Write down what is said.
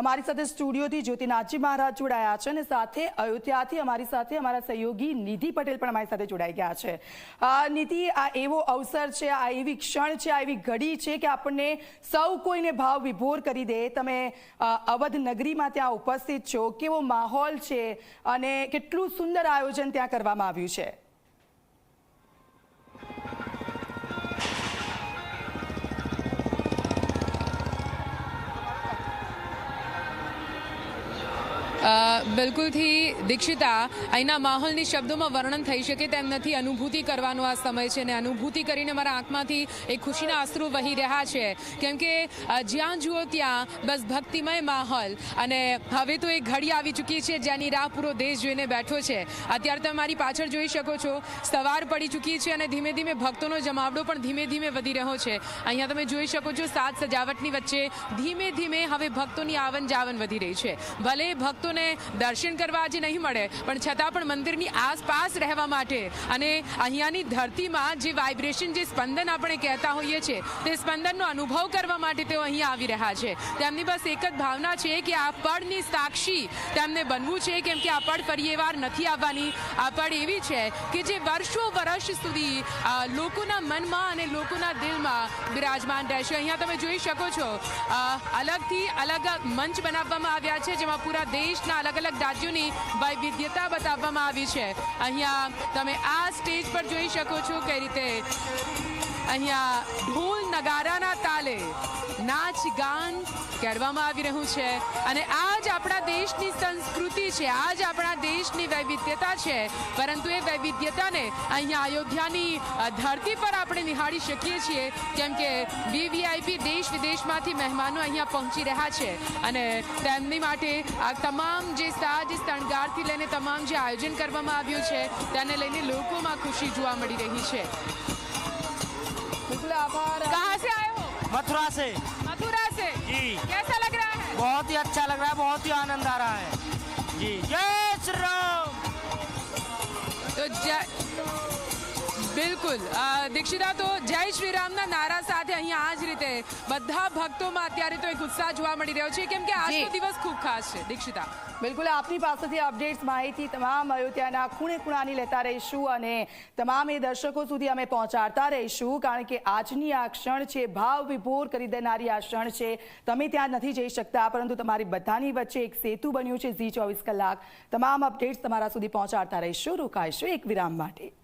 અમારી સાથે સ્ટુડિયોથી જ્યોતિનાથજી મહારાજ જોડાયા છે અને સાથે અયોધ્યાથી અમારી સાથે અમારા સહયોગી નિધિ પટેલ પણ અમારી સાથે જોડાઈ ગયા છે. નિધિ, આ એવો અવસર છે, આ એવી ક્ષણ છે, આ એવી ઘડી છે કે આપણને સૌ કોઈને ભાવ વિભોર કરી દે. તમે અવધ નગરીમાં ત્યાં ઉપસ્થિત છો. કેવો માહોલ છે અને કેટલું સુંદર આયોજન ત્યાં કરવામાં આવ્યું છે. Uh, બિલકુલથી દીક્ષિતા અહીંના માહોલની શબ્દોમાં વર્ણન થઈ શકે તેમ નથી. અનુભૂતિ કરવાનો આ સમય છે ને અનુભૂતિ કરીને મારા આંખમાંથી એક ખુશીના અશ્રુ વહી રહ્યા છે. કેમ કે જ્યાં જુઓ ત્યાં બસ ભક્તિમય માહોલ અને હવે તો એક ઘડી આવી ચૂકી છે જેની રાહ પૂરો દેશ જોઈને બેઠો છે. અત્યારે તમે મારી પાછળ જોઈ શકો છો, સવાર પડી ચૂકી છે અને ધીમે ધીમે ભક્તોનો જમાવડો પણ ધીમે ધીમે વધી રહ્યો છે. અહીંયા તમે જોઈ શકો છો સાત સજાવટની વચ્ચે ધીમે ધીમે હવે ભક્તોની આવન જાવન વધી રહી છે. ભલે ભક્તોને દર્શન કરવા આજે નહીં મળે. પણ છતાં પણ મંદિરની આસપાસ રહેવા માટે અને અહીંયાની ધરતીમાં જે વાઇબ્રેશન જે સ્પંદન આપણે કહેતા હોઈએ છીએ, તે સ્પંદનનો અનુભવ કરવા માટે તેઓ અહીંયા આવી રહ્યા છે. તેમની બસ એક જ ભાવના છે કે આ પળની સાક્ષી તેમને બનવું છે, કેમ કે આ પળ ફરી નથી આવવાની. આ પળ એવી છે કે જે વર્ષો વર્ષ સુધી લોકોના મનમાં અને લોકોના દિલમાં બિરાજમાન રહેશે. અહીંયા તમે જોઈ શકો છો અલગથી અલગ મંચ બનાવવામાં આવ્યા છે, જેમાં પૂરા દેશના અલગ અલગ રાજ્યોની વૈવિધ્યતા બતાવવામાં આવી છે. અહીંયા તમે આ સ્ટેજ પર જોઈ શકો છો કઈ રીતે અહીંયા ઢોલ નગારાના તાલે નાચ ગાન કરવામાં આવી રહ્યું છે. અને આ જ આપણા દેશની સંસ્કૃતિ છે આ જ આપણા દેશની વૈવિધ્યતા છે. પરંતુ એ વૈવિધ્યતાને અહીંયા અયોધ્યાની ધરતી પર આપણે નિહાળી શકીએ છીએ. કેમ કે વીવીઆઈપી દેશ વિદેશમાંથી મહેમાનો અહીંયા પહોંચી રહ્યા છે. અને તેમની માટે આ તમામ જે સાજ શણગારથી લઈને તમામ જે આયોજન કરવામાં આવ્યું છે, તેને લઈને લોકોમાં ખુશી જોવા મળી રહી છે. कहाँ से आए हो? मथुरा से। मथुरा से? जी। कैसा लग रहा है? बहुत ही अच्छा लग रहा है बहुत ही आनंद आ रहा है। जी। जय श्री राम। तो जय બિલકુલ. દીક્ષિતા તો જય શ્રી રામના નારા સાથે અહીંયા આ જ રીતે બધા ભક્તોમાં અત્યારે તો એક ઉત્સાહ જોવા મળી રહ્યો છે. કેમ કે આજનો દિવસ ખૂબ ખાસ છે દીક્ષિતા. બિલકુલ આપની પાસેથી અપડેટ્સ માહિતી તમામ અયોધ્યાના ખૂણે ખૂણાની લેતા રહીશું અને તમામ એ દર્શકો સુધી અમે પહોંચાડતા રહીશું કારણ કે આજની આ ક્ષણ છે ભાવ વિભોર કરી દેનારી આ ક્ષણ છે. તમે ત્યાં નથી જઈ શકતા પરંતુ તમારી બધાની વચ્ચે એક સેતુ બન્યું છે ઝી ચોવીસ કલાક. તમામ અપડેટ્સ તમારા સુધી પહોંચાડતા રહીશું. રોકાઈશું એક વિરામ માટે.